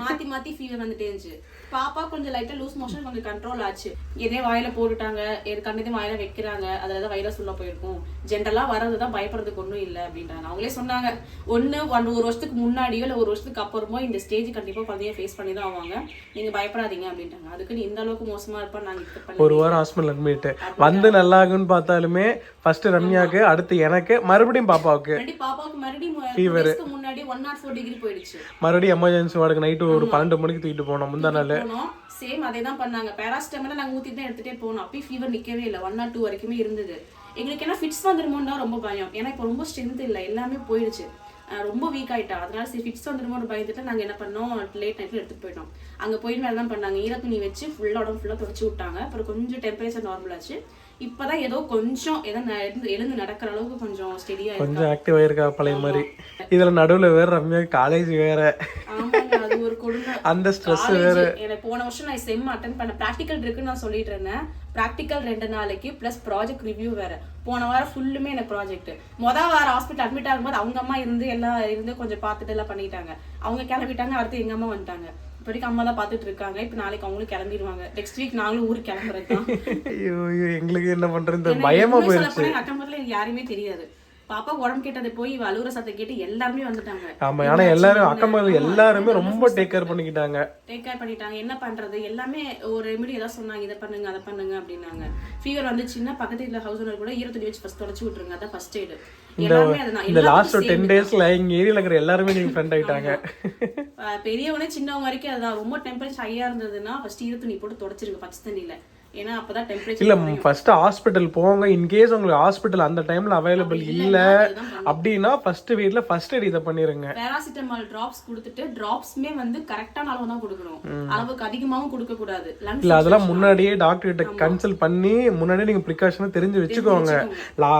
B: மாற்றி மாற்றி ஃபீவர் வந்துட்டே இருந்துச்சு. பாப்பா கொஞ்சம் லைட்டா லூஸ் மோஷன் கொஞ்சம் கண்ட்ரோல் ஆச்சு. எதே வாயில போட்டுட்டாங்க எது கண்டதே வாயில வைக்கிறாங்க அதுல தான் வைரஸ் உள்ள போயிருக்கும். ஜென்ரலா வர்றதுதான் பயப்படுறதுக்கு ஒண்ணும் இல்ல அப்படின்றாங்க. அவங்களே சொன்னாங்க ஒண்ணு ஒன் ஒரு வருஷத்துக்கு முன்னாடியோ இல்ல ஒரு வருஷத்துக்கு அப்புறமோ இந்த ஸ்டேஜ் கண்டிப்பா குழந்தைய ஃபேஸ் பண்ணி தான் ஆவாங்க. நீங்க பயப்படாதீங்க அப்படின்ட்டாங்க அதுக்கு நீ இந்த அளவுக்கு மோசமா இருப்பா நாங்க expect பண்ணல.
A: ஒரு வாரம் ஹாஸ்பிட்டல் அட்மிட் வந்து நல்லா ஆகுன்னு பார்த்தாலுமே ஃபர்ஸ்ட் ரம்யாக்கு அடுத்து எனக்கு மறுபடியும் பாப்பாவுக்கு
B: பாப்பாவுக்கு மறுபடியும் முன்னாடி ஒன் நாட் ஃபோர் டிகிரி போயிடுச்சு.
A: மறுபடியும் எமர்ஜென்சி வார்டுக்கு நைட்டு ஒரு பன்னெண்டு மணிக்கு தூக்கிட்டு போனோம் முந்தா நாள்.
B: போனோம் சேம் அதே தான் பண்ணாங்க பேராசிட்டமல் நாங்க ஊத்தி தான் எடுத்துட்டே போனோம். அப்பயும் ஃபீவர் நிக்கவே இல்லை. ஒன் நாட் டூ வரைக்குமே இருந்தது. எங்களுக்கு என்ன ஃபிட்ஸ் வந்துருமோன்னு தான் ரொம்ப பயம். ஏன்னா இப்போ ரொம்ப ஸ்ட்ரென்த் இல்லை. எல்லாமே போயிடுச்சு. ரொம்ப வீக் ஆயிட்டா. அதனால சரி ஃபிட்ஸ் வந்துருமோன்னு பயந்துட்டு நாங்க என்ன பண்ணோம்? லேட் நைட்ல எடுத்துட்டு போயிட்டோம். அங்க போய் மேல தான் பண்ணாங்க. ஈர துணி வச்சு ஃபுல்லா உடம்பு ஃபுல்லா தொடச்சு விட்டாங்க. அப்புறம் கொஞ்சம் டெம்பரேச்சர் நார்மல் ஆச்சு. இப்பதான் ஏதோ கொஞ்சம் ஏதோ எழுந்து- நடக்கிற அளவுக்கு கொஞ்சம் ஸ்டெடியா இருக்கு
A: கொஞ்சம் ஆக்டிவ் ஆயிருக்கா பழைய மாதிரி. இதுல நடுவுல வேற ரம்யா காலேஜ் வேற
B: ஆமாங்க அது ஒரு கொடுமை
A: அந்த ஸ்ட்ரெஸ்
B: College, எனக்கு போன வருஷம் நான் செம் அட்டன் பண்ண ப்ராக்டிக்கல் இருக்குன்னு நான் சொல்லிட்டு இருந்தேன். ப்ராக்டிக்கல் ரெண்டு நாளைக்கு ப்ளஸ் ப்ராஜெக்ட் ரிவ்யூ வேற. போன வாரம் ஃபுல்லுமே எனக்கு ப்ராஜெக்ட் மொதல் வாரம் ஹாஸ்பிட்டல் அட்மிட் ஆகும்போது அவங்க அம்மா இருந்து எல்லாம் இருந்து கொஞ்சம் பார்த்துட்டு எல்லாம் பண்ணிட்டாங்க. அவங்க கிளம்பிட்டாங்க அடுத்து எங்க அம்மா வந்துட்டாங்க. இப்போ வரைக்கும் அம்மா தான் பார்த்துட்டு இருக்காங்க. இப்போ நாளைக்கு அவங்களும் கிளம்பிடுவாங்க. நெக்ஸ்ட் வீக் நாங்களும் ஊருக்கு கிளம்புறது
A: ஐயோ எங்களுக்கு என்ன பண்றது? பயமா போயிருச்சு.
B: அக்கம் பக்கத்துல யாருமே தெரியாது. பாப்பா உடம்பு கேட்டது போய் இவ அழுகுற சத்தம் கேட்டு எல்லாருமே வந்துட்டாங்க.
A: ஆமா ஆனா எல்லாரும் அக்கம் எல்லாருமே ரொம்ப டேக் கேர் பண்ணிக்கிட்டாங்க.
B: டேக் கேர் பண்ணிட்டாங்க. என்ன பண்றது? எல்லாமே ஒரு ரெமெடி ஏதாவது சொன்னாங்க. இதை பண்ணுங்க அதை பண்ணுங்க அப்படின்னாங்க. ஃபீவர் வந்துச்சுன்னா பக்கத்து வீட்டுல ஹவுஸ் ஓனர் கூட ஈரத்துணி வச்சு ஃபர்ஸ்ட் தொடச்சு விட்டுருங்க. அதான் ஃபர்ஸ்ட் எய்டு
A: இந்த லாஸ்ட் ஒரு டென் டேஸ்ல எங்க ஏரியால இருக்கிற எல்லாருமே நீங்க ஃப்ரெண்ட் ஆயிட்டாங்க.
B: பெரியவனே சின்னவங்க வரைக்கும் அதான் ரொம்ப டெம்பரேச்சர் ஹையா இருந்ததுன்னா ஃபர்ஸ்ட் ஈரத்துணி போட்டு தொடச்சிருங்க பச்சை தண்ணியில. ஏன்னா அப்பதான்
A: இல்ல
B: டெம்பரேச்சர்
A: ஃபர்ஸ்ட் ஹாஸ்பிட்டல் போங்க. இன்கேஸ் உங்களுக்கு ஹாஸ்பிட்டல் அந்த டைம்ல அவைலபிள் இல்ல அப்படின்னா ஃபர்ஸ்ட் வீட்ல ஃபர்ஸ்ட் எய்ட் இதை பண்ணிருங்க.
B: பேராசிட்டமால் டிராப்ஸ் கொடுத்துட்டு டிராப்ஸ்மே வந்து கரெக்டான அளவு தான் கொடுக்கணும். அளவுக்கு அதிகமாவும் கொடுக்க கூடாது
A: இல்ல அதெல்லாம் முன்னாடியே டாக்டர் கிட்ட கன்சல்ட் பண்ணி முன்னாடியே நீங்க ப்ரிகாஷன் தெரிஞ்சு வச்சுக்கோங்க.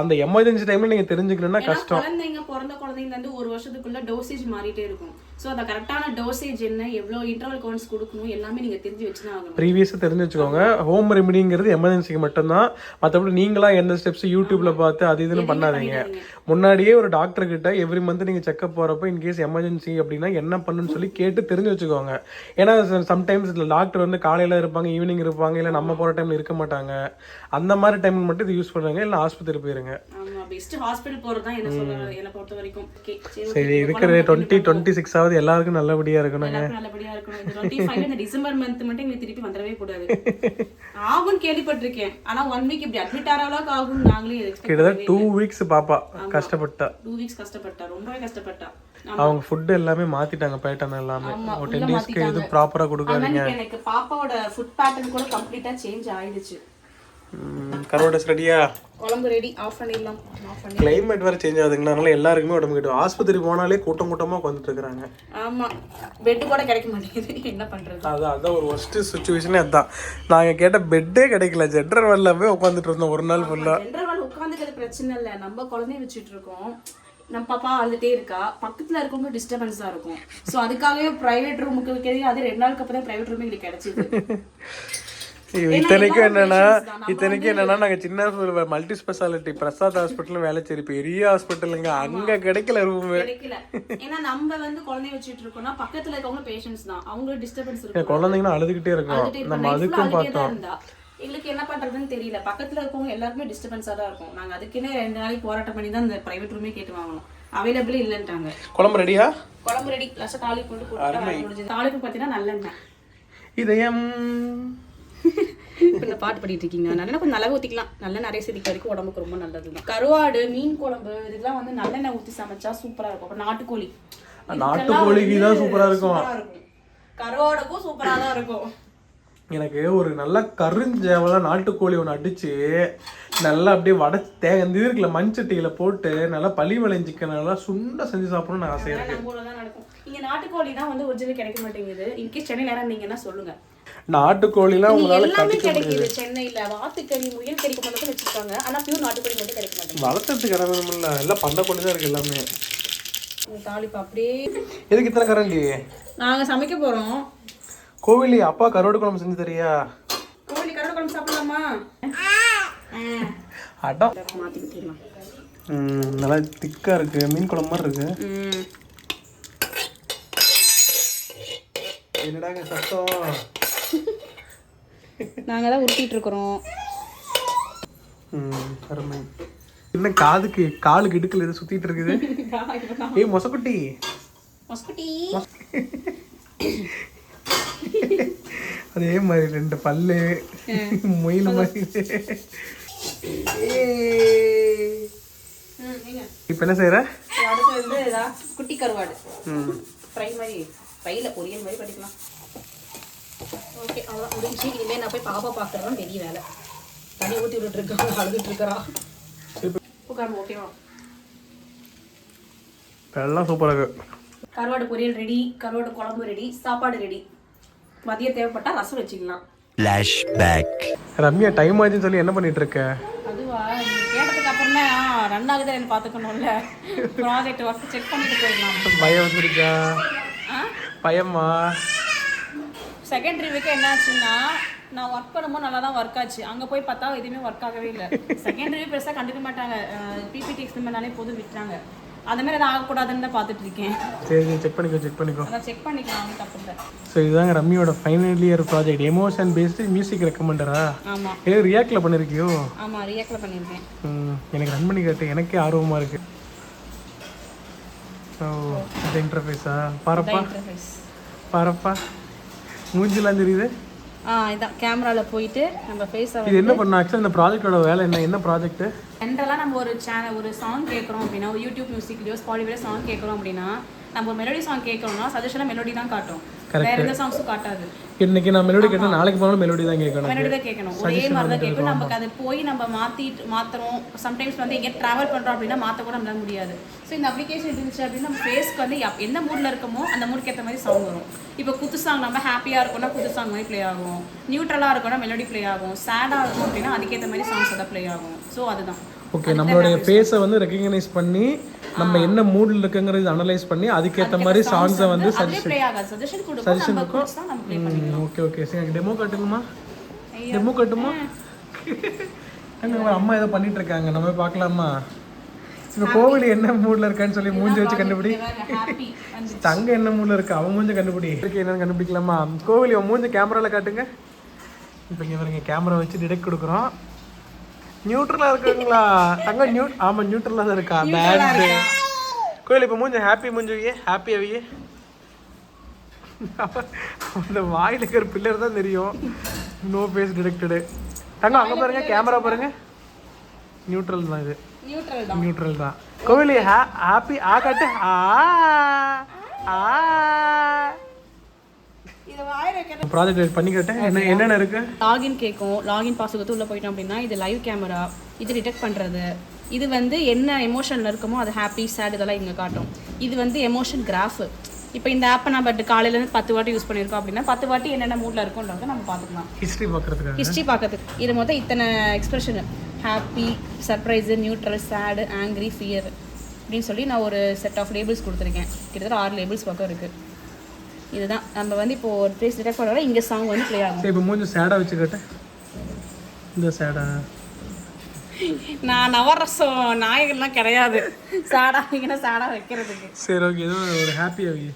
A: அந்த எமர்ஜென்சி டைம்ல நீங்க தெரிஞ்சுக்கணும்னா கஷ்டம்.
B: குழந்தைங்க பிறந்த குழந்தைங்க வந்து ஒரு வருஷத்துக்குள்ள டோசேஜ் மாறிட்டே இருக்கும். சோ அந்த கரெக்டான டோசேஜ் என்ன எவ்வளவு இன்டர்வல் கவுண்ட்ஸ் கொடுக்கணும் எல்லாமே நீங்க தெரிஞ்சு ஆகணும்.
A: ப்ரீவியஸாக தெரிஞ்சு வச்சுக்கோங்க. ஹோம் ரெமிடிங்கிறது எமர்ஜென்சிக்கு மட்டும்தான். மற்றபடி நீங்களா எந்த ஸ்டெப்ஸ் யூடியூப்ல பார்த்து அது இதுன்னு பண்ணாதீங்க. முன்னாடியே ஒரு டாக்டர் கிட்ட எவ்ரி மந்த் நீங்க செக்அப் போறப்ப இன்கேஸ் எமர்ஜென்சி அப்படின்னா என்ன பண்ணுன்னு சொல்லி கேட்டு தெரிஞ்சு வச்சுக்கோங்க. ஏன்னா சம்டைம்ஸ் இதில் டாக்டர் வந்து காலையில இருப்பாங்க ஈவினிங் இருப்பாங்க இல்லை நம்ம போற டைம்ல இருக்க மாட்டாங்க. அந்த மாதிரி டைம் மட்டும் இது யூஸ் பண்ணுங்க இல்லை ஆஸ்பத்திரி போயிருங்க.
B: பெஸ்ட் ஹாஸ்பிடல் போறது தான் என்ன சொல்ல என்ன பொறுத்த வரைக்கும். Okay, சரி,
A: இருக்கிற டுவெண்ட்டி டுவெண்ட்டி சிக்ஸ் ஆகுது எல்லாருக்கும் நல்லபடியா இருக்கணுங்க
B: எல்லாருக்கும் நல்லபடியா இருக்கணும். இந்த 25 இந்த டிசம்பர் மந்த் மட்டும் எங்களுக்கு திருப்பி வந்துடவே கூடாது. ஆகும்னு கேள்விப்பட்டிருக்கேன். ஆனா ஒன் வீக் இப்படி அட்மிட் ஆகிற அளவுக்கு ஆகும் நாங்களே
A: கிட்டத்தட்ட டூ வீக்ஸ் பாப்பா கஷ்டப்பட்டா.
B: டூ வீக்ஸ் கஷ்டப்பட்டா ரொம்பவே கஷ்டப்பட்டா.
A: அவங்க ஃபுட் எல்லாமே மாத்திட்டாங்க பேட்டர்ன் எல்லாமே. ஒரு டென் டேஸ்க்கு இது. ப்ராப்பரா கொடுக்காதீங்க.
B: எனக்கு பாப்பாவோட ஃபுட் பேட்டர்ன் கூட கம்ப்ளீட்டா சேஞ்ச் ஆயிடுச்சு.
A: கரோடஸ் ரெடியா
B: குழம்பு ரெடி ஆஃப் பண்ணிடலாம். ஆஃப் பண்ணி
A: கிளைமேட் வேற சேஞ்ச் ஆகுதுங்களா? அதனால எல்லாருக்குமே உடம்பு கிட்ட ஆஸ்பத்திரி போனாலே கூட்டம் கூட்டமா உட்காந்துட்டு இருக்காங்க
B: ஆமா. பெட் கூட கிடைக்க மாட்டேங்குது. என்ன பண்றது?
A: அதான் அதான் ஒரு ஒஸ்ட் சுச்சுவேஷனே அதான் நாங்க கேட்ட பெட்டே கிடைக்கல. ஜென்ரல் வெல்ல போய் உட்காந்துட்டு இருந்தோம். ஒரு நாள் ஃபுல்லா
B: ஜென்ரல் உட்காந்துக்கிறது பிரச்சனை இல்ல. நம்ம குழந்தைய வச்சுட்டு இருக்கோம். நம்ம பாப்பா அழுதுட்டே இருக்கா. பக்கத்துல இருக்கவங்க டிஸ்டர்பன்ஸா இருக்கும். சோ அதுக்காகவே பிரைவேட் ரூமுக்கு வைக்கிறது அது ரெண்டு நாளுக்கு அப்புறம் பிரைவேட் ரூம் எங்களுக்கு கிடைச்சது.
A: இத்தனைக்கும் என்னன்னா இத்தனைக்கும் என்னன்னா நாங்க சின்ன மல்டி ஸ்பெஷாலிட்டி பிரசாத் ஹாஸ்பிட்டல் வேலை சரி பெரிய ஹாஸ்பிட்டலுங்க அங்க கிடைக்கல ரூம்.
B: ஏன்னா நம்ம வந்து குழந்தைய வச்சுட்டு இருக்கோம்னா பக்கத்துல இருக்கவங்க பேஷண்ட்ஸ் தான். அவங்களுக்கு டிஸ்டர்பன்ஸ் இருக்கும்.
A: குழந்தைங்கன்னா அழுதுகிட்டே இருக்கும். நம்ம அதுக்கும் பார்த்தோம்.
B: எங்களுக்கு என்ன பண்றதுன்னு தெரியல. பக்கத்துல இருக்கவங்க எல்லாருமே டிஸ்டர்பன்ஸா தான் இருக்கும். நாங்க அதுக்குன்னே ரெண்டு நாளைக்கு போராட்டம் பண்ணி தான் இந்த பிரைவேட் ரூமே கேட்டு வாங்கணும் அவைலபிள் இல்லைன்ட்டாங்க.
A: குழம்பு ரெடியா
B: குழம்பு ரெடி லாஸ்ட் தாலி கொண்டு போட்டு முடிஞ்சது. தாலிக்கு பார்த்தீங்கன்னா நல்லெண்ணெய்.
A: இதயம்
B: இப்போ இந்த பாட்டு பாடிட்டு இருக்கீங்க. நல்லெண்ணெய் கொஞ்சம் நல்லா ஊற்றிக்கலாம் நல்ல நிறைய செதிக்க வரைக்கும் உடம்புக்கு ரொம்ப நல்லது தான் கருவாடு மீன் குழம்பு இதுக்கெல்லாம் வந்து நல்லெண்ணெய் ஊற்றி சமைச்சா சூப்பரா இருக்கும். அப்புறம் நாட்டுக்கோழி.
A: நாட்டுக்கோழிக்கு தான் சூப்பரா இருக்கும்.
B: கருவாடுக்கும் சூப்பரா தான் இருக்கும்.
A: எனக்கு ஒரு நல்ல கருஞ்சேவலா நாட்டுக்கோழி ஒன்று அடிச்சு நல்லா அப்படியே வடை தேங்க இந்த இருக்குல்ல மண்சட்டியில போட்டு நல்லா பழி விளையும் சிக்கன் நல்லா சுண்ட செஞ்சு சாப்பிடணும்னு ஆசையா இருக்கு.
B: அதெல்லாம் நம்ம ஊர்ல தான் நடக்கும். இங்க நாட்டுக்கோழி தான் வந்து ஒரிஜினல் கிடைக்க மாட்டேங்குது. இன்கேஸ் சென்னை நேரம் இருந்தீங்கன்னா சொல்லுங்க.
A: நாட்டுக்கோழிலாம் உங்களால
B: எல்லாமே கிடைக்குது சென்னையில. வாத்துக்கறி முயல் கறி மட்டும் வச்சிருக்காங்க. ஆனா பியூர் நாட்டுக்கோழி மட்டும் கிடைக்க மாட்டேங்குது.
A: வளர்த்துறதுக்கு இடம் வேணுமில்ல எல்லாம் பண்ண கோழி தான் இருக்கு எல்லாமே.
B: தாளிப்பு அப்படியே
A: எதுக்கு இத்தனை கரண்டி?
B: நாங்க சமைக்க போறோம்.
A: கோவிலி அப்பா கருவாடு குழம்பு செஞ்சு தரியா?
B: கோழி கருவாடு குழம்பு சாப்பிடலாமா?
A: அடம். நல்லா திக்கா இருக்கு. மீன் குழம்பு மாதிரி இருக்கு. என்னடாங்க சத்தம்?
B: நாங்க தான் உருட்டிட்டு இருக்கிறோம்.
A: ம், அருமை. என்ன காதுக்கு காலுக்கு இடுக்கல எது சுத்திட்டு இருக்குது? ஏய் மொசக்குட்டி.
B: மஸ்குட்டி
A: அதே மாதிரி ரெண்டு பல்லு மொயில் மாதிரி. இப்ப என்ன செய்யற
B: அடுத்து வந்து குட்டி கருவாடு. ஃப்ரை மாதிரி ஃப்ரைல பொரியல் மாதிரி பண்ணிக்கலாம். ஓகே அவ்வளோதான் முடிஞ்சு இனிமேல் நான் போய் பாப்பா பார்க்குறதான் பெரிய வேலை. தண்ணி ஊற்றி விட்டுட்டு இருக்காங்க அழுதுட்டு இருக்கிறா. உட்காந்து ஓகேவா
A: எல்லாம் சூப்பரா இருக்கு.
B: கருவாடு பொரியல் ரெடி கருவாடு குழம்பு ரெடி சாப்பாடு ரெடி மதியம் தேவைப்பட்டா ரசம் வச்சுக்கலாம்.
A: ரம்யா டைம் ஆச்சுன்னு சொல்லி என்ன பண்ணிட்டு இருக்க?
B: அதுவா நீ கேட்டதுக்கு அப்புறம் தான் ரன் ஆகுது எனக்கு பார்த்துக்கணும்ல. ப்ராஜெக்ட் ஒர்க் செக் பண்ணிட்டு போயிடலாம்.
A: பயம் வந்துருக்கா பயமா?
B: செகண்ட் ரிவ்யூக்கு என்னாச்சுன்னா நான் ஒர்க் பண்ணும்போது நல்லா தான் ஒர்க் ஆச்சு. அங்கே போய் பார்த்தா எதுவுமே ஒர்க் ஆகவே இல்லை. செகண்ட் ரிவ்யூ பெருசாக கண்டுக்க மாட்டாங்க. பிபிடி எக்ஸ்பிரிமெண்ட்னாலே போதும் விட்டுறாங்க. அந்த மாதிரி எதாவது ஆகக்கூடாதுன்னு தான் பார்த்துட்டு இருக்கேன்.
A: சரி செக் பண்ணிக்கோ செக் பண்ணிக்கோ.
B: அதான் செக் பண்ணிக்கலாம் தப்பு இல்லை.
A: ஸோ இதுதாங்க ரம்மியோட final year project emotion based music ரெக்கமெண்டரா
B: ஆமாம்
A: ஏ ரியாக்டில் பண்ணிருக்கியோ?
B: ஆமாம் ரியாக்டில் பண்ணியிருக்கேன்.
A: ம், எனக்கு ரன் பண்ணி கேட்டு எனக்கே ஆர்வமா இருக்கு. ஓ இன்டர்ஃபேஸா பாரப்பா?
B: இன்டர்ஃபேஸ்
A: பாரப்பா? மூஞ்சிலாம் தெரியுது?
B: ஆ இதான் கேமராவில் போயிட்டு நம்ம ஃபேஸை
A: இது என்ன பண்ண ஆக்சுவலி இந்த ப்ராஜெக்டோட வேலை என்ன? என்ன ப்ராஜெக்ட்
B: ஜென்ரலாக நம்ம ஒரு சேனல் ஒரு சாங் கேட்குறோம் அப்படின்னா ஒரு யூடியூப் மியூசிக்லையோ ஸ்பாடிஃபைல சாங் கேட்குறோம் அப்படின்னா நம்ம ஒரு மெலோடி சாங் கேட்குறோம்னா சஜஷனாக மெலோடி தான் காட்டும். வேற எந்த சாங்ஸும் காட்டாது.
A: இன்னைக்கு நான் மெலோடி கேட்டேன் நாளைக்கு போனாலும் மெலோடி தான் கேட்கணும்.
B: மெலோடி தான் கேட்கணும். ஒரே மாதிரி தான் கேட்கணும். நமக்கு அது போய் நம்ம மாற்றிட்டு மாற்றுறோம் சம்டைம்ஸ் வந்து எங்கேயா ட்ராவல் பண்ணுறோம் அப்படின்னா மாற்ற கூட நம்மளால முடியாது. ஸோ இந்த அப்ளிகேஷன் இருந்துச்சு அப்படின்னா நம்ம ஃபேஸ்க்கு வந்து எந்த மூடில் இருக்கமோ அந்த மூடுக்கு ஏற்ற மாதிரி சாங் வரும். இப்போ குத்து சாங் நம்ம ஹாப்பியாக இருக்கோம்னா குத்து சாங் மாதிரி ப்ளே ஆகும். நியூட்ரலாக இருக்கோம்னா மெலோடி ப்ளே ஆகும். சேடாக இருக்கும் அப்படின்னா அதுக்கேற்ற மாதிரி சாங்ஸ் எல்லாம் ப்ளே ஆகும். ஸோ அதுதான்.
A: ஓகே நம்மளுடைய ஃபேஸை வந்து ரெக்கக்னைஸ் பண்ணி நம்ம என்ன மூடில் இருக்குங்கிறது அனலைஸ் பண்ணி அதுக்கேற்ற மாதிரி சாங்ஸை வந்து
B: சஜஷன் ப்ளே பண்ணி
A: ஓகே ஓகே சரி எனக்கு டெமோ காட்டுங்கம்மா டெமோ காட்டுமா அம்மா ஏதோ பண்ணிட்டு இருக்காங்க நம்ம பார்க்கலாமா? இப்போ கோவில் என்ன மூட்ல இருக்கான்னு சொல்லி மூஞ்சி வச்சு கண்டுபிடி. தங்க என்ன மூட்ல இருக்கு? அவன் மூஞ்ச கண்டுபிடி. இருக்கு என்னன்னு கண்டுபிடிக்கலாமா? கோவில் இவன் மூஞ்ச கேமரால காட்டுங்க. இப்போ இங்க கேமரா வச்சு டிடெக்ட் கொடுக்குறோம். நியூட்ரலா இருக்குங்களா? தங்க நியூ ஆமா நியூட்ரலா தான் இருக்கா? பேட் கோயில் இப்போ மூஞ்ச ஹாப்பி மூஞ்சி ஹாப்பி அவியே அந்த வாயில இருக்கிற பில்லர் தான் தெரியும். நோ ஃபேஸ் டிடெக்டடு தங்க அங்க பாருங்க கேமரா பாருங்க. நியூட்ரல் தான் இது.
B: நியூட்ரல் தான்.
A: கோவிலி ஹாப்பி ஆ காட்டு ஆ ஆ. ப்ராஜெக்ட் பண்ணி காட்டேன். என்ன என்னென்ன இருக்கு?
B: லாகின் கேட்கும். லாகின் பாஸ் கொடுத்து உள்ளே போயிட்டோம் அப்படின்னா இது லைவ் கேமரா இது டிடெக்ட் பண்ணுறது இது வந்து என்ன எமோஷனில் இருக்குமோ அது ஹாப்பி சேட் இதெல்லாம் இங்கே காட்டும். இது வந்து எமோஷன் கிராஃப் இப்போ இந்த ஆப்பை நம்ம காலையிலேருந்து பத்து வாட்டி யூஸ் பண்ணியிருக்கோம் அப்படின்னா பத்து வாட்டி என்னென்ன மூடில் இருக்குன்றத நம்ம பார்த்துக்கலாம்.
A: ஹிஸ்ட்ரி பார்க்கறதுக்காக?
B: ஹிஸ்ட்ரி பார்க்கறதுக்கு. இது மொத்தம் இத்தனை expression happy surprise neutral sad angry fear அப்படின்னு சொல்லி நான் ஒரு செட் ஆஃப் லேபிள்ஸ் கொடுத்துருக்கேன். கிட்டத்தட்ட ஆறு லேபிள்ஸ் பக்கம் இருக்குது இதுதான். நம்ம வந்து இப்போ ஒரு ப்ளேஸ் டிடெக்ட் பண்ணுறோம் இங்கே சாங் வந்து ப்ளே ஆகும்.
A: இப்போ மூஞ்சி சேடாக வச்சு காட்டேன் இந்த சேடா.
B: நான் நவரசம் நாயகன்லாம் கிடையாது. சாடா வைக்கணும் சாடா வைக்கிறதுக்கு.
A: சரி ஓகே ஏதோ ஒரு happy okay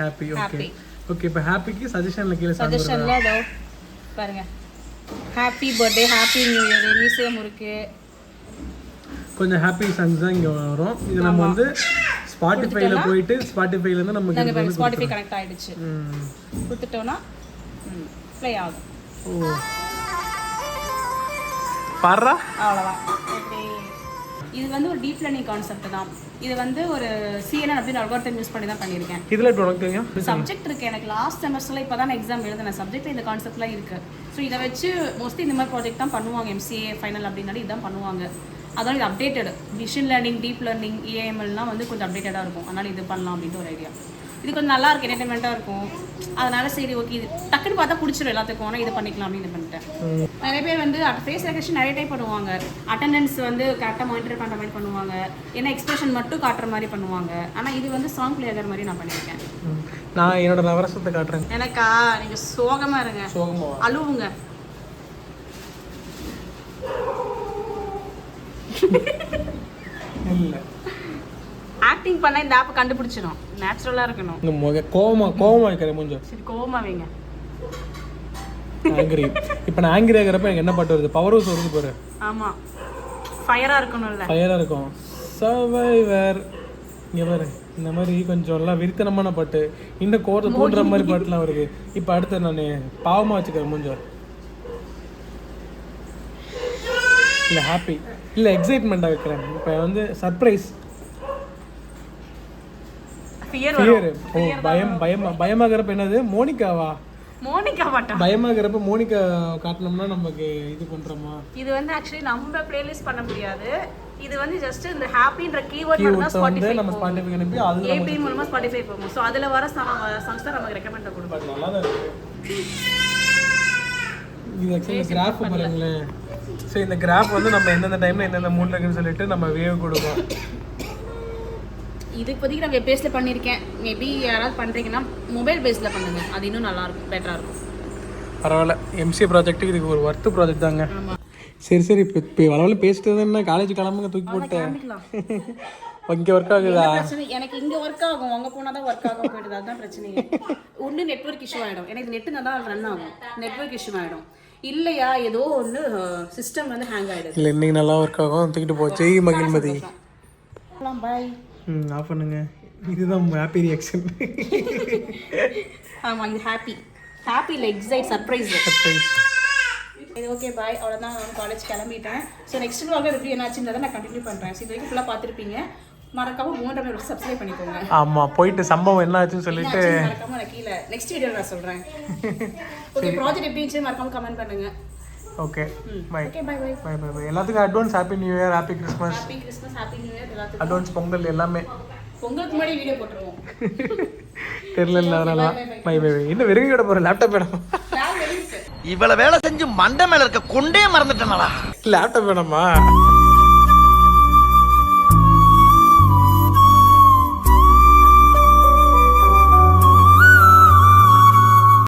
A: happy okay. Okay இப்போ ஹாப்பிக்கு சஜஷனில் கீழே
B: சஜஷன்ல அதோ பாருங்க. Happy birthday happy new year museum இருக்கு.
A: கொஞ்சம் ஹாப்பி சாங்ஸ் தான் இங்கே வரும். இது நம்ம வந்து ஸ்பாட்டிஃபைல போயிட்டு நமக்கு இது
B: பாருங்க
A: வந்து
B: ஸ்பாட்டிஃபை கனெக்ட் ஆயிடுச்சு.
A: ம்.
B: கொடுத்துட்டோம்னா ப்ளே ஆகும்.
A: ஓ. பாடுறா?
B: அவ்வளோதான் இது வந்து ஒரு டீப் லேர்னிங் கான்செப்ட் தான். இது வந்து ஒரு சிஎன்என் அப்படின்னு அல்காரிதம் யூஸ் பண்ணி தான் பண்ணியிருக்கேன்.
A: இதில் உனக்கு தெரியும்?
B: சப்ஜெக்ட் இருக்கு. எனக்கு லாஸ்ட் செமஸ்டர்ல இப்போ தான் எக்ஸாம் எழுதின சப்ஜெக்ட் இந்த கான்செப்ட்லாம் இருக்கு. ஸோ இதை வச்சு மோஸ்ட்லி இந்த மாதிரி ப்ராஜெக்ட் தான் பண்ணுவாங்க. எம்சிஏ ஃபைனல் அப்படின்னாலும் இதான் பண்ணுவாங்க. அதனால இது updated machine learning deep learning ஏஎம்எல்லாம் வந்து கொஞ்சம் அப்டேட்டடாக இருக்கும். அதனால இது பண்ணலாம் அப்படின்ட்டு ஒரு ஐடியா இது கொஞ்சம் நல்லா இருக்கு என்டர்டைன்மெண்ட்டாக இருக்கும். அதனால சரி ஓகே இது டக்குன்னு பார்த்தா பிடிச்சிரும் எல்லாத்துக்கும். ஆனால் இது பண்ணிக்கலாம் அப்படின்னு இது பண்ணிட்டேன். நிறைய பேர் வந்து ஃபேஸ் ரெகக்ஷன் நிறைய டைப் பண்ணுவாங்க. அட்டெண்டன்ஸ் வந்து கரெக்டாக மானிட்டர் பண்ணுற மாதிரி பண்ணுவாங்க. என்ன எக்ஸ்பிரஷன் மட்டும் காட்டுற மாதிரி பண்ணுவாங்க. ஆனால் இது வந்து சாங் ப்ளே ஆகிற மாதிரி நான் பண்ணியிருக்கேன்.
A: நான் என்னோட நவரசத்தை காட்டுறேன்.
B: எனக்கா? நீங்க சோகமா இருங்க. அழுவுங்க. ஆக்டிங் பண்ண இந்த ஆப் கண்டுபிடிச்சிடும் நேச்சுரலா இருக்கணும்.
A: இந்த முக கோவமா கோவமா இருக்கிற கொஞ்சம்
B: சரி கோவமா வைங்க.
A: ஆங்கிரி இப்போ நான் ஆங்கிரி ஆகிறப்ப எனக்கு என்ன பாட்டு வருது? பவர் ஹவுஸ் வருது பாரு.
B: ஆமா. ஃபயரா இருக்கணும்ல.
A: ஃபயராக இருக்கும். சர்வைவர் இங்கே பாரு. இந்த மாதிரி கொஞ்சம் எல்லாம் விரித்தனமான பாட்டு. இன்னும் கோரத்தை தூண்டுற மாதிரி பாட்டுலாம் வருது. இப்போ அடுத்து நான் பாவமாக வச்சுக்கிறேன் கொஞ்சம் இல்லை ஹாப்பி இல்லை எக்ஸைட்மெண்ட்டாக வைக்கிறேன். இப்போ வந்து சர்ப்ரைஸ்
B: ஃபியர்
A: ஓ பயம் பயம் பயமாகிறப்ப என்னது? மோனிகாவா?
B: மோனிகா பாட்டா?
A: பயமாகிறப்ப மோனிகா காட்டினோம்னா நமக்கு இது பண்ணுறோமா
B: இது வந்து ஆக்சுவலி நம்ம பிளேலிஸ்ட் பண்ண முடியாது. இது வந்து ஜஸ்ட் இந்த ஹாப்பின்ற கீவேர்ட் மட்டும் ஸ்பாட்டிஃபை
A: நம்ம ஸ்பாட்டிஃபை அனுப்பி அது
B: ஏபி மூலமா ஸ்பாட்டிஃபை போகும். ஸோ அதுல வர சாங்ஸ் தான் நமக்கு ரெக்கமெண்ட் கொடுப்போம்
A: பட் நல்லா தான் இருக்கு. இது ஆக்சுவலி கிராஃப் பாருங்களேன். ஸோ இந்த கிராஃப் வந்து நம்ம எந்தெந்த டைம்ல எந்தெந்த மூட்ல இருக்குன்னு சொல்லிட்டு நம்ம வேவ் கொடுப்போம்.
B: இது இப்போதைக்கு நான் வெப் பேஸ்ல பண்ணியிருக்கேன். மேபி யாராவது பண்றீங்கன்னா மொபைல் பேஸ்ல பண்ணுங்க. அது இன்னும் நல்லா இருக்கும் பெட்டரா இருக்கும்.
A: பரவாயில்ல. எம்சிஏ ப்ராஜெக்ட்டுக்கு இதுக்கு ஒரு ஒர்த்து ப்ராஜெக்ட் தாங்க. சரி சரி. இப்போ இப்போ வளவல பேசிட்டு என்ன? காலேஜ் கிளம்புங்க தூக்கி போட்டேன் இங்கே ஒர்க் ஆகுதா?
B: பிரச்சனை? எனக்கு இங்க ஒர்க் ஆகும். அங்க போனா தான் ஒர்க் ஆகும் போயிடுது. அதுதான் பிரச்சனையே. ஒண்ணு நெட்வொர்க் இஷ்யூ ஆயிடும். எனக்கு நெட் நல்லா ரன் ஆகும். நெட்வொர்க் இஷ்யூ ஆயிடும். இல்லையா? ஏதோ ஒன்று சிஸ்டம் வந்து ஹேங் ஆயிடுது.
A: இல்லை இன்னைக்கு நல்லா ஒர்க் ஆகும். தூக்கிட்டு போ. ஜெய் மகிழ்மதி.
B: பாய்
A: ம் ஆஃப் பண்ணுங்க. இதுதான் ஹாப்பி ரியாக்ஷன்
B: ஆமா இது ஹாப்பி ஹாப்பி இல்லை எக்ஸைட் சர்ப்ரைஸ்
A: சர்ப்ரைஸ்
B: இது ஓகே பாய் அவ்வளோதான் நான் காலேஜ் கிளம்பிட்டேன். ஸோ நெக்ஸ்ட் vlog எப்படி என்னாச்சுன்றதை நான் கண்டினியூ பண்ணுறேன் ஸோ இது வரைக்கும் ஃபுல்லாக பார்த்துருப்பீங்க. மறக்காம மூன்றரை பேர் சப்ஸ்கிரைப் பண்ணிக்கோங்க.
A: ஆமாம் போயிட்டு சம்பவம் என்ன ஆச்சுன்னு சொல்லிட்டு
B: மறக்காம நான் கீழே நெக்ஸ்ட் வீடியோ நான் சொல்கிறேன் ஓகே ப்ராஜெக்ட் எப்படி இருந்துச்சு மறக்காம கமெண்ட் பண்ணுங்க.
A: Okay bye
B: okay bye bye
A: bye bye bye எல்லாத்துக்கும் advance happy new year happy Christmas
B: happy Christmas happy new year எல்லாத்துக்கும்.
A: அட்வான்ஸ் பொங்கல் எல்லாமே.
B: பொங்கலுக்கு முன்னாடி வீடியோ போட்டுருவோம்.
A: தெரியல பை பை பை இன்னும் வெறுங்க விட போகிறேன் லேப்டாப் வேணும்?
C: இவ்வளவு வேலை செஞ்சு மண்டை மேல இருக்க கொண்டே மறந்துட்டேனடா.
A: லேப்டாப் வேணாமா?